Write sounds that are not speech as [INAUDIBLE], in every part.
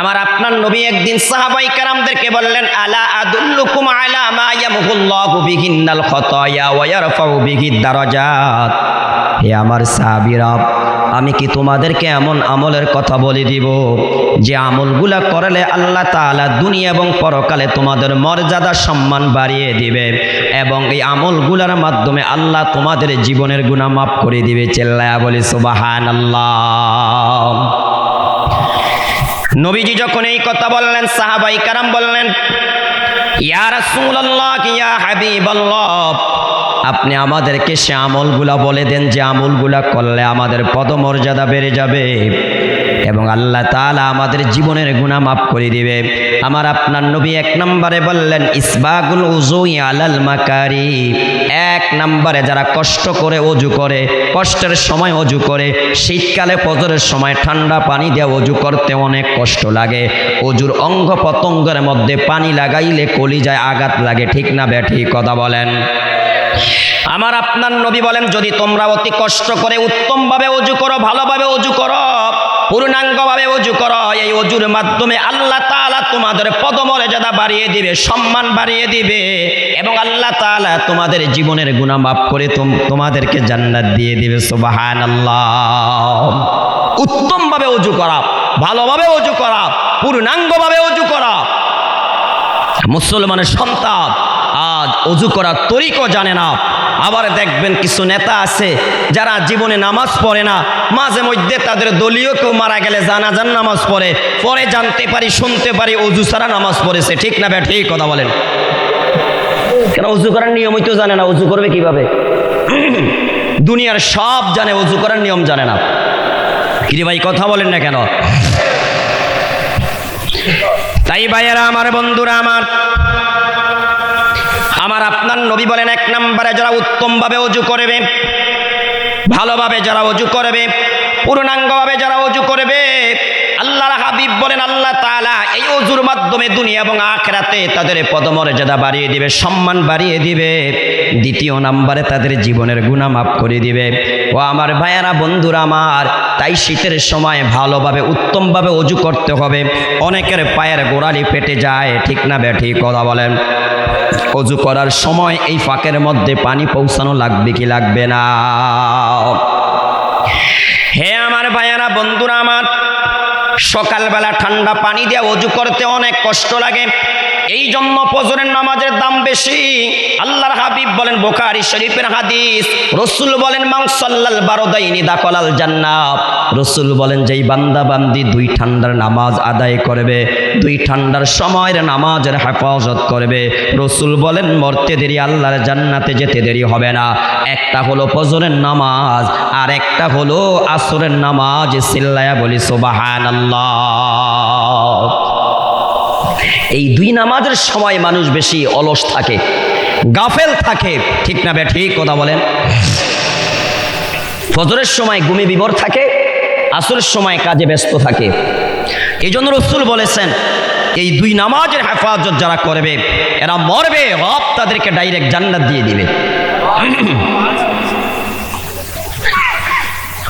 আমার আপনার নবী একদিন সাহাবাই কারামদেরকে বললেন, আলা আদুল্লুকুম আলা মা ইয়ামহুল্লাহু খতায়া ওয়া ইয়ারফাউ দারাজাত? হে আমার সাহাবীরা, আমি কি তোমাদেরকে এমন আমলের কথা বলে দিব, যে আমলগুলা করলে আল্লাহ তাআলা দুনিয়া এবং পরকালে তোমাদের মর্যাদা সম্মান বাড়িয়ে দিবে এবং এই আমলগুলার মাধ্যমে আল্লাহ তোমাদের জীবনের গুনাহ মাফ করে দিবে। চেল্লায়া বলি, সুবহানাল্লাহ। নবীজি যখন এই কথা বললেন, সাহাবাই কারাম বললেন, ইয়া আপনি আমাদেরকে সে আমলগুলা বলে দেন, যে আমলগুলা করলে আমাদের পদমর্যাদা বেড়ে যাবে। এবং আল্লাহ তাআলা আমাদের জীবনের গুনাহ মাফ করে দিবে। আমার আপনার নবী এক নম্বরে বললেন, ইসবাগুল উজুই আলাল মাকারি এক নম্বরে যারা কষ্ট করে অজু করে, কষ্টের সময় অজু করে, শীতকালে ফজরের সময় ঠান্ডা পানি দিয়ে অজু করতে অনেক কষ্ট লাগে। অজুর অঙ্গ পতঙ্গের মধ্যে পানি লাগাইলে কলিজায় আঘাত লাগে, ঠিক না ব্যাঠি কথা বলেন। আমার আপনার নবী বলেন, যদি তোমরা অতি কষ্ট করে উত্তমভাবে অজু করো, ভালোভাবে অজু করো পূর্ণাঙ্গভাবে অজু করো। এই অজুর মাধ্যমে আল্লাহ তাআলা তোমাদের পদমর্যাদা বাড়িয়ে দিবে, সম্মান বাড়িয়ে দিবে এবং আল্লাহ তাআলা তোমাদের জীবনের গুণা মাফ করে তোম- তোমাদেরকে জান্নাত দিয়ে দিবে, সুবহানাল্লাহ। উত্তমভাবে অজু করা, ভালোভাবে অজু করা, পূর্ণাঙ্গভাবে অজু করা। মুসলমানের সন্তান অজু করার তরিকও জানে না। আবার দেখবেন কিছু নেতা আছে, যারা জীবনে নামাজ পড়ে না। মাঝে মধ্যে তাদের দলীয় কেউ মারা গেলে জানাজান নামাজ পড়ে। পরে জানতে পারি, শুনতে পারি, অজু ছাড়া নামাজ পড়েছে। ঠিক না ব্যাট ঠিক কথা বলেন। কেন অজু করার নিয়মই তো জানে না, অজু করবে কীভাবে? দুনিয়ার সব জানে, অজু করার নিয়ম জানে না। কিরে ভাই, কথা বলেন না কেন? তাই ভাইয়েরা, আমার বন্ধুরা, আমার আমার আপনার নবী বলেন এক নম্বরে যারা উত্তমভাবে অজু করবে, ভালোভাবে যারা অজু করবে, পূর্ণাঙ্গভাবে যারা অজু করবে আল্লাহর হাবিব বলেন, আল্লাহ তাআলা এই অজুর মাধ্যমে দুনিয়া এবং আখেরাতে তাদের পদমর্যাদা বাড়িয়ে দিবে, সম্মান বাড়িয়ে দিবে, দ্বিতীয় নম্বরে তাদের জীবনের গুনাহ মাফ করে দিবে। ও আমার ভাইয়ারা, বন্ধুরা আমার, তাই শীতের সময় ভালোভাবে, উত্তমভাবে অজু করতে হবে। অনেকের পায়ের গোড়ালি পেটে যায়, ঠিক না ব্যাঠি কথা বলেন। অজু করার সময় এই ফাঁকের মধ্যে পানি পৌঁছানো লাগবে কি লাগবে না? হে আমার ভাইয়ারা, বন্ধুরা আমার সকালবেলা ঠান্ডা পানি দিয়ে অজু করতে অনেক কষ্ট লাগে। এই জন্য ফজরের নামাজের দাম বেশি। আল্লাহর হাবিব বলেন, বোখারি শরীফের হাদিস। রসুল বলেন, মাংসাল্লাল বারোদাইনি দাকলাল জান্নাত। রসুল বলেন, যেই বান্দা বান্দি দুই ঠান্ডার নামাজ আদায় করবে, দুই ঠান্ডার সময়ের নামাজের হেফাজত করবে, রসুল বলেন, মরতে দেরি আল্লাহর জান্নাতে যেতে দেরি হবে না। একটা হলো ফজরের নামাজ, আর একটা হলো আসরের নামাজ, সিল্লায়া বলি সোবাহান এই দুই নামাজের সময় মানুষ বেশি অলস থাকে, গাফেল থাকে। ঠিক না বে, ঠিক কথা বলেন। ফজরের সময় গুমি বিবর থাকে, আসরের সময় কাজে ব্যস্ত থাকে। এই জন্য রসুল বলেছেন, এই দুই নামাজের হেফাজত যারা করবে, এরা মরবে, রব তাদেরকে ডাইরেক্ট জান্নাত দিয়ে দিবে।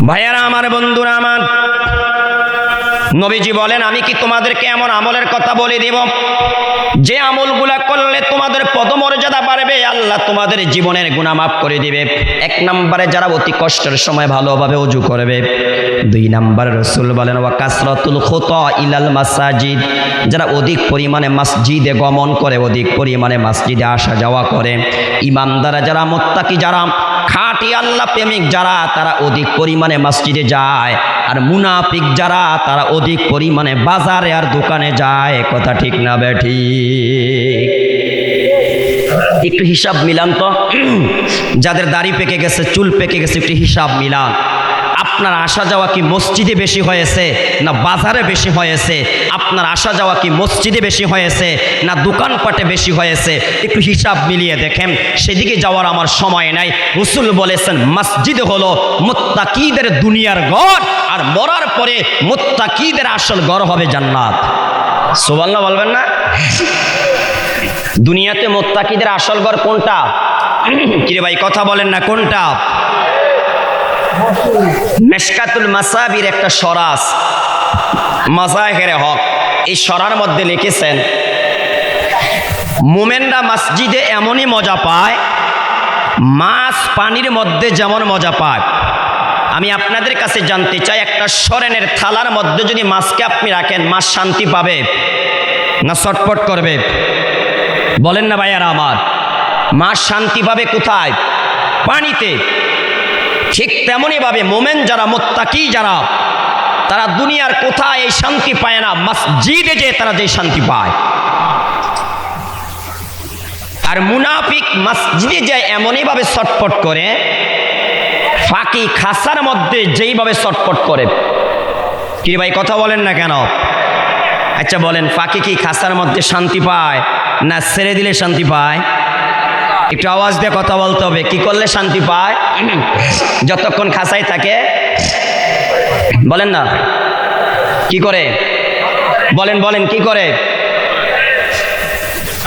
ভাইয়ারা, আমার বন্ধুরা, আমার নবীজি বলেন, আমি কি তোমাদেরকে এমন আমলের কথা বলে দেব? যে আমলগুলা করলে তোমাদের পদমর্যাদা বাড়বে, আল্লাহ তোমাদের জীবনের গুণা মাফ করে দিবে। এক নম্বরে যারা অতি কষ্টের সময় ভালোভাবে অজু করবে। দুই নম্বরে রসুল বলেন, ওয়া কাসরাতুল খুতা ইলাল মাসাজিদ। যারা অধিক পরিমাণে মসজিদে গমন করে, অধিক পরিমাণে মসজিদে আসা যাওয়া করে। ইমানদারা যারা মোত্তাকি, যারা খাঁটি আল্লাহ প্রেমিক, যারা তারা অধিক পরিমাণে মসজিদে যায় আর মুনাফিক যারা, তারা অধিক পরিমাণে বাজারে আর দোকানে যায়। কথা ঠিক না ব্যাঠি একটু হিসাব মিলান তো। যাদের দাড়ি পেকে গেছে, চুল পেকে গেছে, একটু হিসাব মিলান। আপনার আসা যাওয়া কি মসজিদে বেশি হয়েছে না বাজারে বেশি হয়েছে? আপনার আসা যাওয়া কি মসজিদে বেশি হয়েছে না দোকানপাটে বেশি হয়েছে? একটু হিসাব মিলিয়ে দেখেন, সেদিকে যাওয়ার আমার সময় নাই। রসুল বলেছেন, মসজিদ হলো মোত্তাকিদের দুনিয়ার ঘর আর মরার পরে মোত্তাকিদের আসল ঘর হবে জান্নাত। সোবাল্লা বলবেন না? দুনিয়াতে মোত্তাকিদের আসল ঘর কোনটা? [CLEARS THROAT] কিরে ভাই, কথা বলেন না কোনটা? মেশকাতুল মাসাবির একটা সরাস, মাজাহের হক। এই সরার মধ্যে লিখেছেন, মোমেনরা মসজিদে এমনই মজা পায়, মাছ পানির মধ্যে যেমন মজা পায়। আমি আপনাদের কাছে জানতে চাই, একটা সরেনের থালার মধ্যে যদি মাছকে আপনি রাখেন, মাছ শান্তি পাবে না চটপট করবে? বলেন না ভাইয়ারা আমার, মাছ শান্তি পাবে কোথায়? পানিতে। ঠিক তেমনইভাবে মোমেন যারা মোত্তাকি যারা, তারা দুনিয়ার কোথায় এই শান্তি পায় না, মসজিদে যে তারা যে শান্তি পায়। আর মুনাফিক মসজিদে যায় এমনইভাবে ছটপট করে, ফাঁকি খাসার মধ্যে যেইভাবে ছটপট করে। কি ভাই, কথা বলেন না কেন? আচ্ছা বলেন, ফাঁকি কি খাসার মধ্যে শান্তি পায় না ছেড়ে দিলে শান্তি পায়? একটু আওয়াজ দিয়ে কথা বলতে হবে। কি করলে শান্তি পায়? যতক্ষণ খাসাই থাকে। বলেন না। কি করে? বলেন বলেন, কি করে?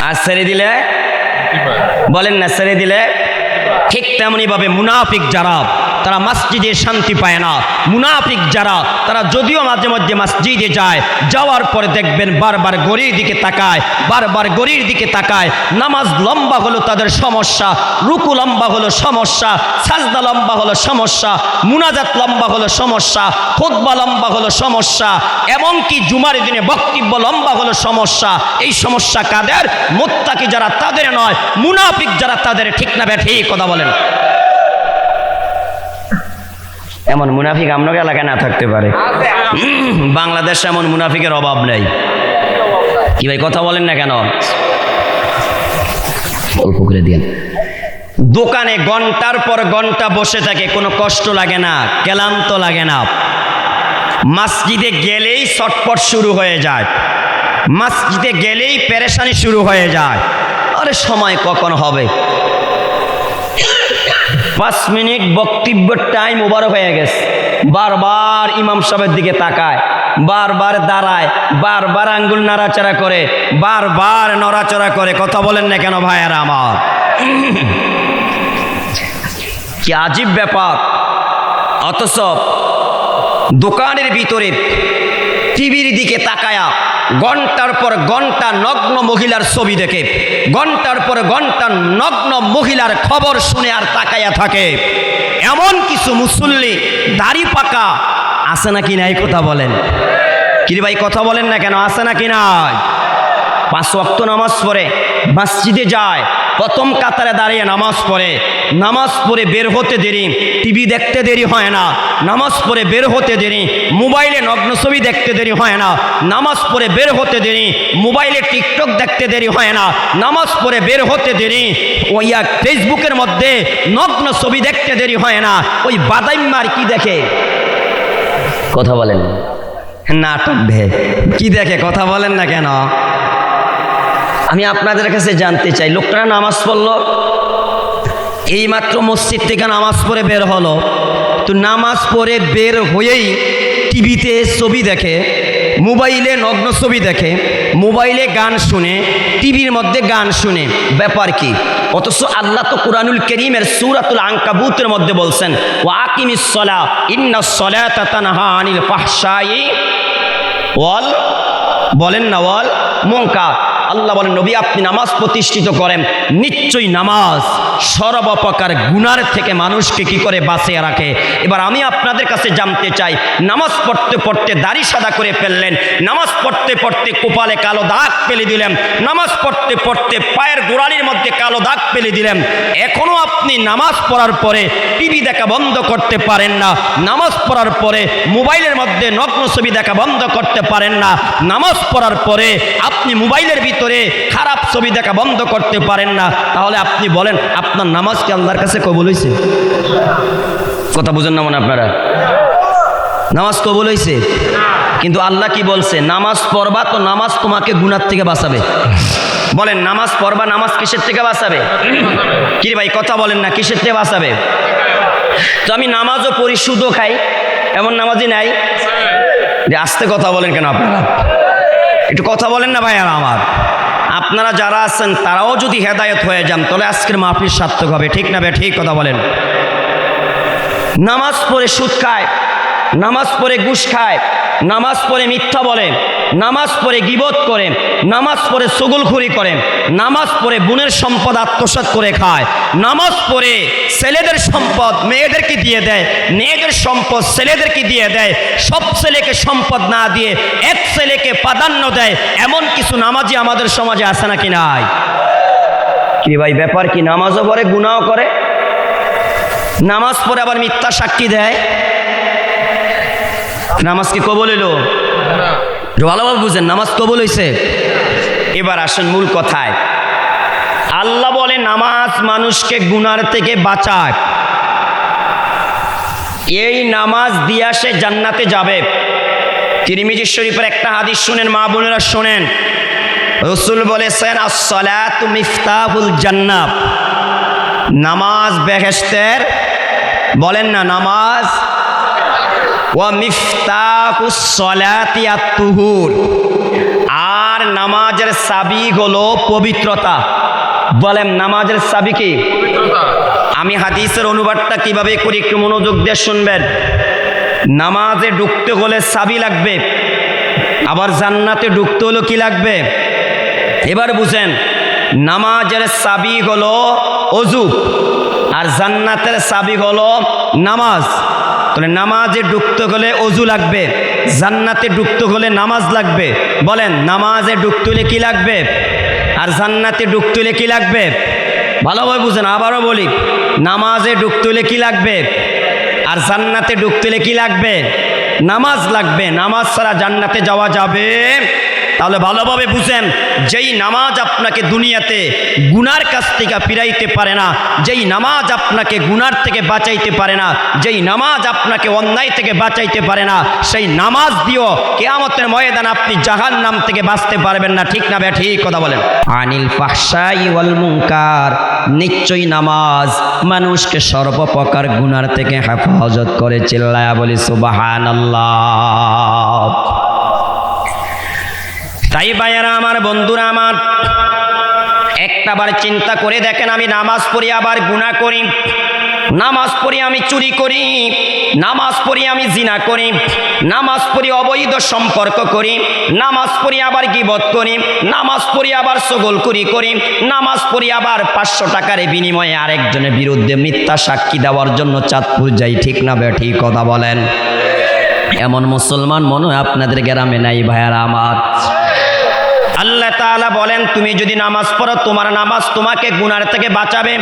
আর ছেড়ে দিলে? বলেন না, ছেড়ে দিলে? ঠিক তেমনি ভাবে মুনাফিক যারা তারা মসজিদে শান্তি পায় না। মুনাফিক যারা, তারা যদিও মাঝে মধ্যে মসজিদে যায়, যাওয়ার পরে দেখবেন বারবার গড়ির দিকে তাকায়, বারবার গড়ির দিকে তাকায়। নামাজ লম্বা হলো তাদের সমস্যা, রুকু লম্বা হলো সমস্যা, সাজদা লম্বা হলো সমস্যা, মুনাজাত লম্বা হলো সমস্যা খোদবা লম্বা হলো সমস্যা, এমনকি জুমার দিনে বক্তব্য লম্বা হলো সমস্যা। এই সমস্যা কাদের? মোত্তাকি যারা তাদের নয়, মুনাফিক যারা তাদের ঠিক না ব্যাঠে কথা বলেন। এমন মুনাফিক আপনার এলাকায় না থাকতে পারে। বাংলাদেশে এমন মুনাফিকের অভাব নেই। কি ভাই, কথা বলেন না কেন? অল্প করে দিন দোকানে ঘণ্টার পর ঘণ্টা বসে থাকে, কোনো কষ্ট লাগে না, ক্লান্ত লাগে না। মসজিদে গেলেই চটপট শুরু হয়ে যায়। মসজিদে গেলেই পেরেশানি শুরু হয়ে যায়। আরে সময় কখন হবে? পাঁচ মিনিট বক্তব্যের টাইম ওভার হয়ে গেছে। বারবার ইমাম সাহেবের দিকে তাকায়, বারবার দাঁড়ায়, বারবার আঙ্গুল নাড়াচাড়া করে, বারবার নড়াচড়া করে, কথা বলেন না কেন ভাইয়ারা আমার? কি আজীব ব্যাপার। অথচ দোকানের ভিতরে টিভির দিকে তাকায়া ঘণ্টার পর ঘণ্টা নগ্ন মহিলার ছবি দেখে, ঘণ্টার পর ঘণ্টা নগ্ন মহিলার খবর শুনে আর তাকায়া থাকে। এমন কিছু মুসল্লি দাড়ি পাকা আছে নাকি নাই কথা বলেন। কিরে ভাই, কথা বলেন না কেন? আছে নাকি নাই? পাঁচ ওয়াক্ত নামাজ পড়ে, মসজিদে যায় প্রথম কাতারে দাঁড়িয়ে নামাজ পড়ে। নামাজ পড়ে বের হতে দেরি টিভি দেখতে দেরি হয় না। নামাজ পড়ে বের হতে দেরি মোবাইলে নগ্ন ছবি দেখতে দেরি হয় না। নামাজ পড়ে বের হতে দেরি মোবাইলে টিকটক দেখতে দেরি হয় না। নামাজ পড়ে বের হতে দেরি ওই এক ফেসবুকের মধ্যে নগ্ন ছবি দেখতে দেরি হয় না। ওই বাদাইম্মার কি দেখে? কথা বলেন। নাটক দে কি দেখে? কথা বলেন না কেন? আমি আপনাদের কাছে জানতে চাই, লোকটা নামাজ পড়ল, এইমাত্র মসজিদ থেকে নামাজ পড়ে বের হলো, তো নামাজ পড়ে বের হয়েই টিভিতে ছবি দেখে, মোবাইলে নগ্ন ছবি দেখে, মোবাইলে গান শুনে, টিভির মধ্যে গান শুনে, ব্যাপার কি? অথচ আল্লাহ তো কুরআনুল করিমের সুরাতুল আঙ্কাবুতের মধ্যে বলছেন ওয়াকিমিস সলা, ইন্না সলাতা তানহা আনিল বলেন না ওয়াল? মুনকার। আল্লাহ বলেন, নবী, আপনি নামাজ প্রতিষ্ঠিত করেন। নিশ্চয়ই নামাজ সর্বপ্রকার গুনার থেকে মানুষকে কি করে বাঁচিয়ে রাখে? এবার আমি আপনাদের কাছে জানতে চাই, নামাজ পড়তে পড়তে দাড়ি সাদা করে ফেললেন, নামাজ পড়তে পড়তে কপালে কালো দাগ ফেলে দিলেন, নামাজ পড়তে পড়তে পায়ের গোড়ালির মধ্যে কালো দাগ ফেলে দিলেন। এখনও আপনি নামাজ পড়ার পরে টিভি দেখা বন্ধ করতে পারেন না, নামাজ পড়ার পরে মোবাইলের মধ্যে নগ্ন ছবি দেখা বন্ধ করতে পারেন না, নামাজ পড়ার পরে আপনি মোবাইলের ভিতরে খারাপ ছবি দেখা বন্ধ করতে পারেন না। তাহলে আপনি বলেন, আপনার নামাজ কি আল্লাহর কাছে কবুল হয়েছে কথা বুঝেন না মনে আপনারা? নামাজ কবুল হয়েছে কিন্তু আল্লাহ কি বলছে? নামাজ পড়বা তো নামাজ তোমাকে গুনার থেকে বাঁচাবে। বলেন, নামাজ পড়বা নামাজ কিসের থেকে বাঁচাবে? কি ভাই, কথা বলেন না, কিসের থেকে বাঁচাবে? তো আমি নামাজও সুদও খাই, এমন নামাজই নাই। যে আস্তে কথা বলেন কেন আপনারা? একটু কথা বলেন না ভাই আমার। আপনারা যারা আছেন, তারাও যদি হেদায়ত হয়ে যান, তাহলে আজকের মাহফিল সার্থক হবে। ঠিক না ভাই ঠিক কথা বলেন। নামাজ পড়ে সুদ খায়, নামাজ পড়ে ঘুষ খায়, নামাজ পড়ে মিথ্যা বলে নামাজ পড়ে গিবত করে, নামাজ পড়ে সগুলখুরি করে, নামাজ পড়ে বোনের সম্পদ আত্মসাৎ করে খায়, নামাজ পড়ে ছেলেদের সম্পদ মেয়েদেরকে দিয়ে দেয়, মেয়েদের সম্পদ ছেলেদেরকে দিয়ে দেয়, সব ছেলেকে সম্পদ না দিয়ে এক ছেলেকে প্রাধান্য দেয়, এমন কিছু নামাজি আমাদের সমাজে আছে নাকি নাই? কি ভাই, ব্যাপার কি? নামাজও পড়ে গুনাও করে? নামাজ পড়ে আবার মিথ্যা সাক্ষী দেয়? নামাজ কি কবল এলো ভালোভাবে বুঝেন, নামাজ কবল হইছে। এবার আসেন মূল কথায়। আল্লাহ বলে, নামাজ মানুষকে গুনার থেকে বাঁচায় এই নামাজ দিয়া সে জান্নাতে যাবে। তিরিমিজি শরীফের একটা হাদিস শুনেন, মা বোনেরা শোনেন। রসুল বলেছেন আসসালাতু মিফতাহুল জান্নাত। নামাজ বেহেশতের, বলেন না, নামাজ আর নামাজের সাবি হলো পবিত্রতা। বলেন নামাজের সাবি কি? আমি হাদিসের অনুবাদটা কীভাবে করি একটু মনোযোগ দিয়ে শুনবেন। নামাজে ঢুকতে হলে সাবি লাগবে। আবার জান্নাতে ঢুকতে হলো কি লাগবে? এবার বুঝেন নামাজের সাবি হলো অজু আর জান্নাতের সাবি হলো নামাজ। তাহলে নামাজে ঢুকতে হলে অজু লাগবে, জান্নাতে ঢুকতে হলে নামাজ লাগবে। বলেন, নামাজে ঢুকতে হলে কি লাগবে? আর জান্নাতে ঢুকতে হলে কি লাগবে? ভালোভাবে বুঝেন, আবারও বলি, নামাজে ঢুকতে হলে কি লাগবে? আর জান্নাতে ঢুকতে হলে কি লাগবে? নামাজ লাগবে, নামাজ ছাড়া জান্নাতে যাওয়া যাবে। তাহলে ভালোভাবে বুঝেন, যেই নামাজ আপনাকে দুনিয়াতে গুনার কাছ থেকে ফিরাইতে পারে না, যেই নামাজ আপনাকে গুনার থেকে বাঁচাইতে পারে না, যেই নামাজ আপনাকে অন্যায় থেকে বাঁচাইতে পারে না, সেই নামাজ দিও কেয়ামতের ময়দান আপনি জাহান নাম থেকে বাঁচতে পারবেন না। ঠিক না ঠিক কথা বলেন। আনিল মুনকার, নিশ্চয়ই নামাজ মানুষকে সর্বপ্রকার গুনার থেকে হেফাজত করে, চিল্লায়া বলি, সুবহানাল্লাহ। তাই ভাইয়ারা আমার বন্ধুরা আমার, একটাবার চিন্তা করে দেখেন আমি নামাজ পড়ি, আবার গুণা করি। নামাজ পড়ি আমি চুরি করি, নামাজ পড়ি আমি জিনা করি, নামাজ পড়ি অবৈধ সম্পর্ক করি, নামাজ পড়ি আবার গিবত করি, নামাজ পড়ি আবার সগল করি করি নামাজ পড়ি আবার পাঁচশো টাকার বিনিময়ে আরেকজনের বিরুদ্ধে মিথ্যা সাক্ষী দেওয়ার জন্য চাঁদপুর যাই, ঠিক না বে ঠিক কথা বলেন। এমন মুসলমান মনে হয় আপনাদের গ্রামে নাই ভাইয়ারা আমার। আল্লাহ তালা বলেন তুমি যদি নামাজ পড়ো তোমার নামাজ তোমাকে গুনার থেকে বাঁচাবে।